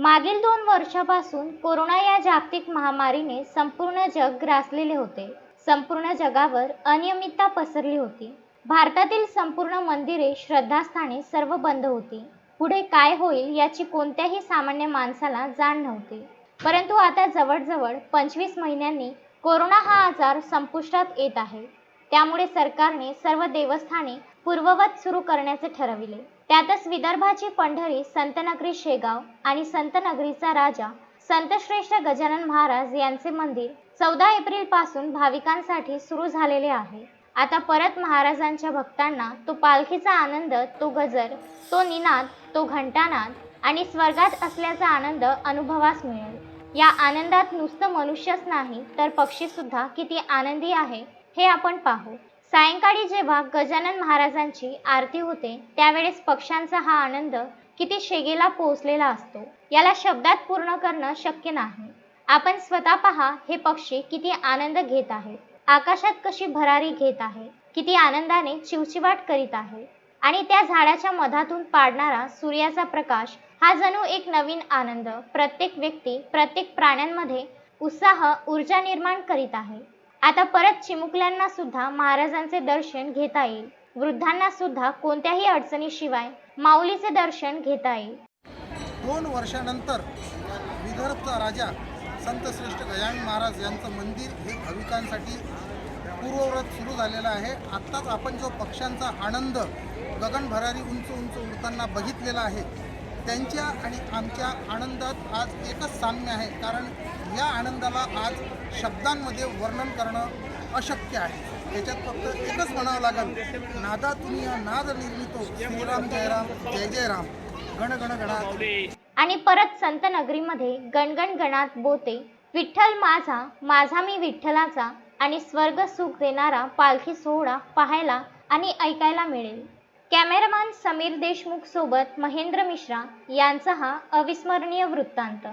मागील दोन वर्षापासून कोरोना या जागतिक महामारीने संपूर्ण जग ग्रासलेले होते. संपूर्ण जगावर अनियमितता पसरली होती. भारतातील संपूर्ण मंदिरे श्रद्धास्थाने सर्व बंद होती. पुढे काय होईल याची कोणत्याही सामान्य माणसाला जाण नव्हती. परंतु आता जवळजवळ पंचवीस महिन्यांनी कोरोना हा आजार संपुष्टात येत आहे. त्यामुळे सरकारने सर्व देवस्थाने पूर्ववत सुरू करण्याचे ठरविले. त्यातच विदर्भाची पंढरी संतनगरी शेगाव आणि संतनगरीचा राजा संतश्रेष्ठ गजानन महाराज यांचे मंदिर चौदा एप्रिलपासून भाविकांसाठी सुरू झालेले आहे. आता परत महाराजांच्या भक्तांना तो पालखीचा आनंद तो गजर तो निनाद तो घंटानाद आणि स्वर्गात असल्याचा आनंद अनुभवास मिळेल. या आनंदात नुसतं मनुष्यच नाही तर पक्षी सुद्धा किती आनंदी आहे. हे आपण पाहू. सायंकाळी जेव्हा गजानन महाराजांची आरती होते त्यावेळेस पक्ष्यांचा हा आनंद किती शेगेला पोहोचलेला असतो याला शब्दात पूर्ण करणं शक्य नाही. आपण स्वतः पहा हे पक्षी किती आनंद घेत आहे. आकाशात कशी भरारी घेत आहे किती आनंदाने चिवचिवाट करीत आहे. आणि त्या झाडाच्या मधातून पाडणारा सूर्याचा प्रकाश हा जणू एक नवीन आनंद. प्रत्येक व्यक्ती प्रत्येक प्राण्यांमध्ये उत्साह ऊर्जा निर्माण करीत आहे. आता परत चिमुकल्यांना सुद्धा महाराजांचे दर्शन घेता येईल. वृद्धांना सुद्धा कोणत्याही अडचणीशिवाय माऊलीचे दर्शन घेता येईल. दोन वर्षानंतर विदर्भचा राजा संतश्रेष्ठ गजानन महाराज यांचं मंदिर हे भाविकांसाठी पूर्वव्रत सुरू झालेलं आहे. आत्ताच आपण जो पक्ष्यांचा आनंद गगनभरारी उंच उंच उडताना बघितलेला आहे त्यांच्या आणि आमच्या आनंदात आज एकच साम्य आहे कारण या आनंदाला आज शब्दांमध्ये वर्णन करणं अशक्य आहे. याच्यात फक्त एकच म्हणावं लागेल नादा तुम्ही नाद निर्मितो श्रीराम जयराम जय जयराम. गण गण गणात. आणि परत संत नगरीमध्ये गणगण गणात बोते विठ्ठल माझा माझा मी विठ्ठलाचा आणि स्वर्ग सुख देणारा पालखी सोहळा पाहायला आणि ऐकायला मिळेल. कॅमेरामन समीर देशमुख सोबत महेंद्र मिश्रा यांचा हा अविस्मरणीय वृत्तांत.